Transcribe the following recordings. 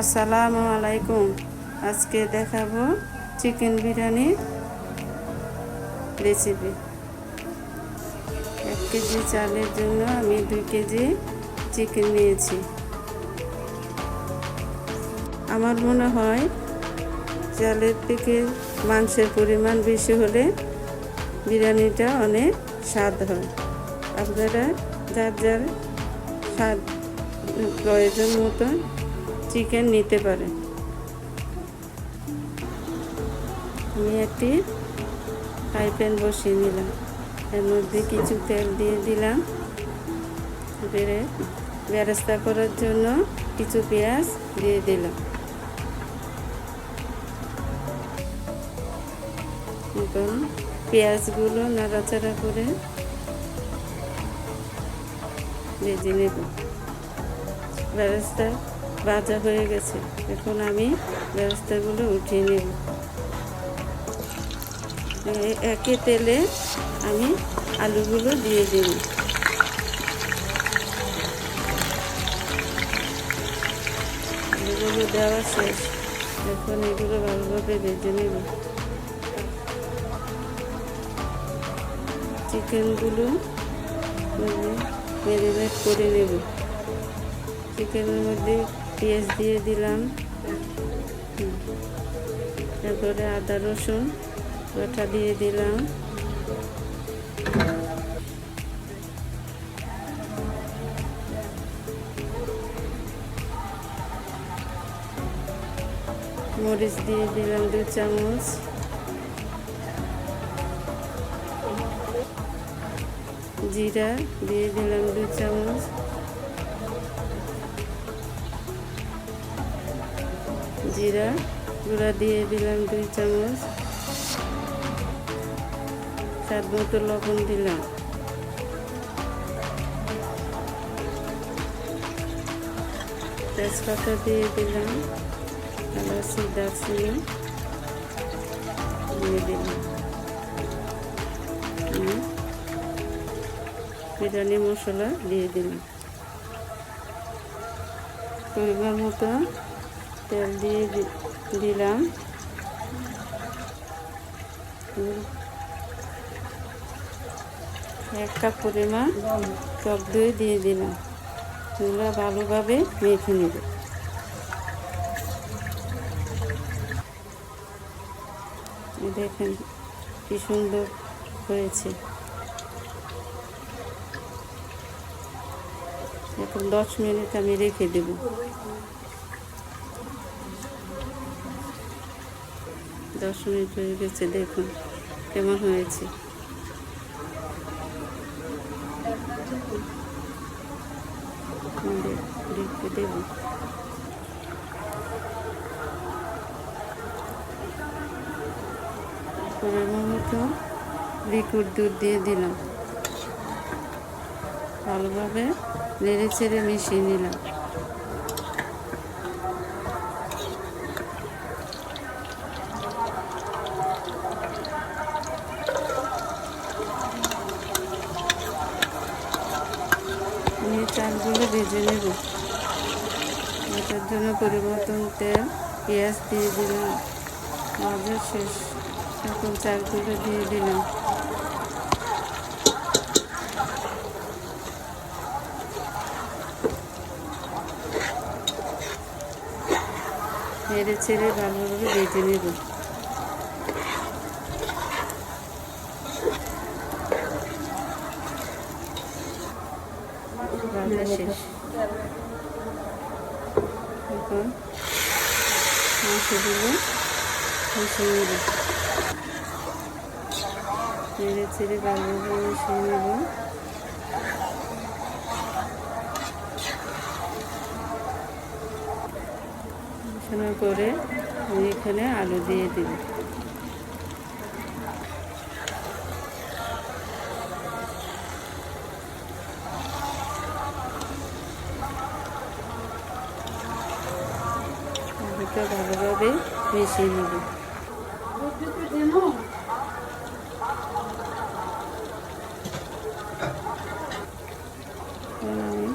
আসসালামু আলাইকুম। আজকে দেখাবো চিকেন বিরিয়ানির রেসিপি এক কেজি চালের জন্য আমি দুই কেজি চিকেন নিয়েছি। আমার মনে হয় চালের থেকে মাংসের পরিমাণ বেশি হলে বিরিয়ানিটা অনেক স্বাদ হয়। আপনারা যার যার স্বাদ, প্রয়োজন মতো চিকেন নিতে পারে। আমি একটি ফ্রাই প্যান বসিয়ে নিলাম। এর মধ্যে কিছু তেল দিয়ে দিলাম। বেড়ে, বেরেস্তা করার জন্য কিছু পেঁয়াজ দিয়ে দিলাম। এখন পেঁয়াজগুলো নাড়াচাড়া করে ভেজে নেব। ব্যবস্থা ভাজা হয়ে গেছে। এখন আমি ব্যবস্থাগুলো উঠিয়ে নেব। একে তেলে আমি আলুগুলো দিয়ে দিই আলুগুলো দেওয়া শেষ। এখন এগুলো ভালোভাবে ভেজে নেব। চিকেনগুলো ম্যারিনেট করে নেব। চিকেনের মধ্যে পেঁয়াজ দিয়ে দিলাম। তারপরে আদা, রসুন বাটা দিয়ে দিলাম। মরিচ দিয়ে দিলাম দু চামচ। জিরা দিয়ে দিলাম দু চামচ। জিরা গুঁড়া দিয়ে দিলাম দুই চামচ। স্বাদ মতো লবণ দিলাম। তেজপাতা দিয়ে দিলাম। এলাচি দারচিনি। দিয়ে দিলাম। বিরিয়ানি মশলা দিয়ে দিলাম। পরিমাণ মতো তেল দিয়ে দিলাম। এক কাপ পরিমাণ টক দই দিয়ে দিলাম। এগুলো ভালোভাবে মেখে নেব। দেখেন কি সুন্দর হয়েছে। এখন দশ মিনিট আমি রেখে দেব। দশ মিনিট হয়ে গেছে, দেখুন কেমন হয়েছে। রেখে দেব পরিমাণ মতো লিকুইড দুধ দিয়ে দিলাম। ভালোভাবে নেড়ে চেড়ে মিশিয়ে নিলাম আমি চালগুলো ভেজে নেব। এটার জন্য পরিবর্তন তেল, পেঁয়াজ দিয়ে দিলাম। ভাজা শেষ এখন চালগুলো দিয়ে দিলাম। নেড়ে ছেড়ে ভালোভাবে ভেজে নেব ভাজা শেষ এখন মাংসগুলো মিশিয়ে ছেড়ে ছেড়ে গালগুলো মিশিয়ে করে আমি এখানে আলু দিয়ে দিব আলুটা ভালোভাবে মিশিয়ে নেব। আমি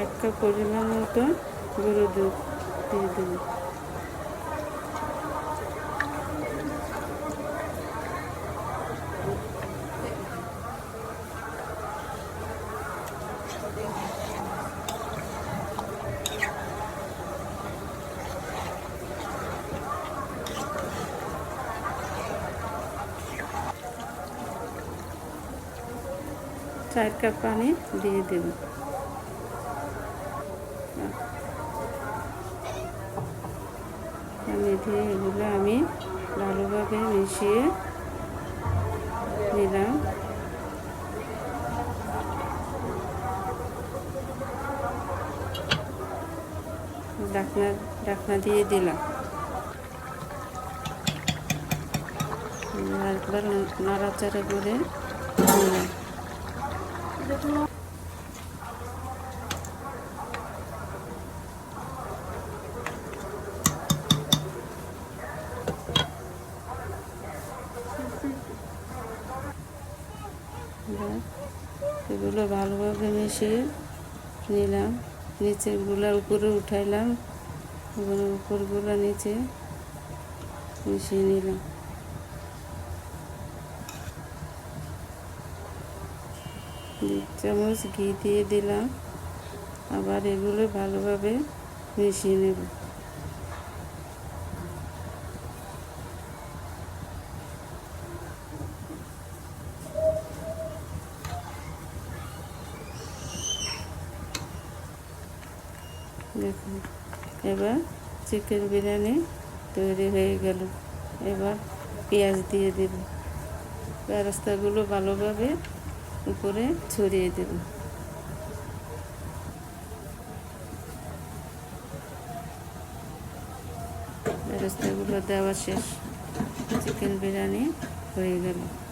এক কাপ পরিমাণ মতো গুঁড়ো দুধ দিয়ে দেব। চার কাপ পানি দিয়ে দেব। পানি দিয়ে এগুলো আমি ভালোভাবে মিশিয়ে নিলাম। ডাকনা ডাকনা দিয়ে দিলাম। একবার নাড়াচাড়া করে নিলাম। এগুলো ভালোভাবে মিশিয়ে নিলাম। নিচেরগুলো উপরে উঠাইলাম। এগুলো উপরগুলো নিচে মিশিয়ে নিলাম। দু চামচ ঘি দিয়ে দিলাম। আবার এগুলো ভালোভাবে মিশিয়ে নেব। দেখুন, এবার চিকেন বিরিয়ানি তৈরি হয়ে গেল। এবার পেঁয়াজ দিয়ে দেব। রাস্তাগুলো ভালোভাবে উপরে ছড়িয়ে দেব। রাস্তাগুলো দেওয়া শেষ। চিকেন বিরিয়ানি হয়ে গেল।